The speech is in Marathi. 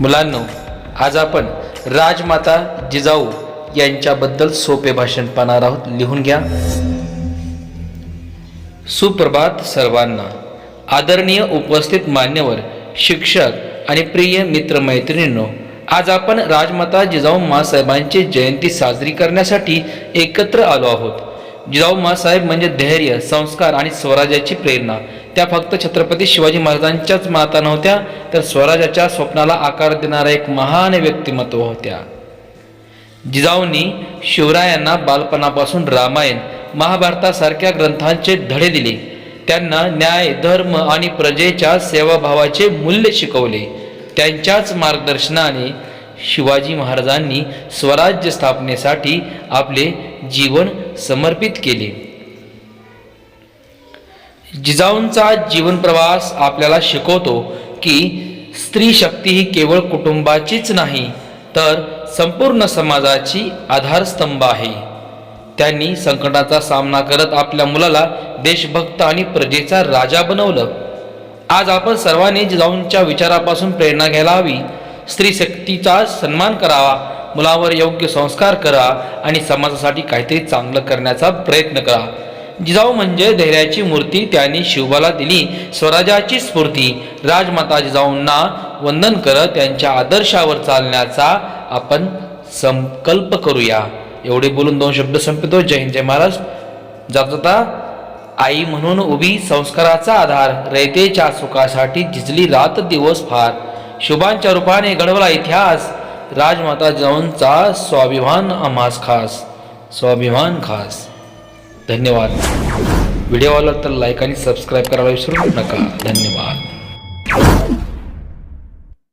मुलांनो आज आपण राजमाता जिजाऊ यांच्याबद्दल सोपे भाषण पाहणार आहोत. लिहून घ्या. सुप्रभात सर्वांना. आदरणीय उपस्थित मान्यवर शिक्षक आणि प्रिय मित्रमैत्रिणींनो आज आपण राजमाता जिजाऊ मासाहेबांची जयंती साजरी करण्यासाठी एकत्र आलो आहोत. जिजाऊ मासाहेब म्हणजे धैर्य संस्कार आणि स्वराज्याची प्रेरणा. त्या फक्त छत्रपती शिवाजी महाराजांच्याच माता नव्हत्या तर स्वराज्याच्या स्वप्नाला आकार देणाऱ्या एक महान व्यक्तिमत्व होत्या. जिजाऊंनी शिवरायांना बालपणापासून रामायण महाभारतासारख्या ग्रंथांचे धडे दिले. त्यांना न्याय धर्म आणि प्रजेच्या सेवाभावाचे मूल्य शिकवले. त्यांच्याच मार्गदर्शनाने शिवाजी महाराजांनी स्वराज्य स्थापनेसाठी आपले जीवन समर्पित केले. जिजाऊंचा जीवन प्रवास आपल्याला शिकवतो की स्त्री शक्ती ही केवळ कुटुंबाचीच नाही तर संपूर्ण समाजाची आधारस्तंभ आहे. त्यांनी संकटाचा सामना करत आपल्या मुलाला देशभक्त आणि प्रजेचा राजा बनवलं. आज आपण सर्वांनी जिजाऊंच्या विचारापासून प्रेरणा घ्यायला हवी. स्त्री शक्तीचा सन्मान करावा मुलावर योग्य संस्कार करा आणि समाजासाठी काहीतरी चांगलं करण्याचा प्रयत्न करा. जिजाऊ म्हणजे धैर्याची मूर्ती त्यांनी शिवबाला दिली स्वराज्याची स्फूर्ती. राजमाता जिजाऊंना वंदन करत त्यांच्या आदर्शावर चालण्याचा आपण संकल्प करूया. एवढे बोलून दोन शब्द संपतो. जय हिंद जय महाराज. जाता आई म्हणून उभी संस्काराचा आधार रयतेच्या सुखासाठी झिजली रात दिवस फार. शुभांच्या रूपाने घडवला इतिहास. राजमाता जाऊनचा स्वाभिमान आम्हास खास. स्वाभिमान खास. धन्यवाद. व्हिडिओ आला तर लाईक आणि सबस्क्राईब करायला विसरू नका. धन्यवाद.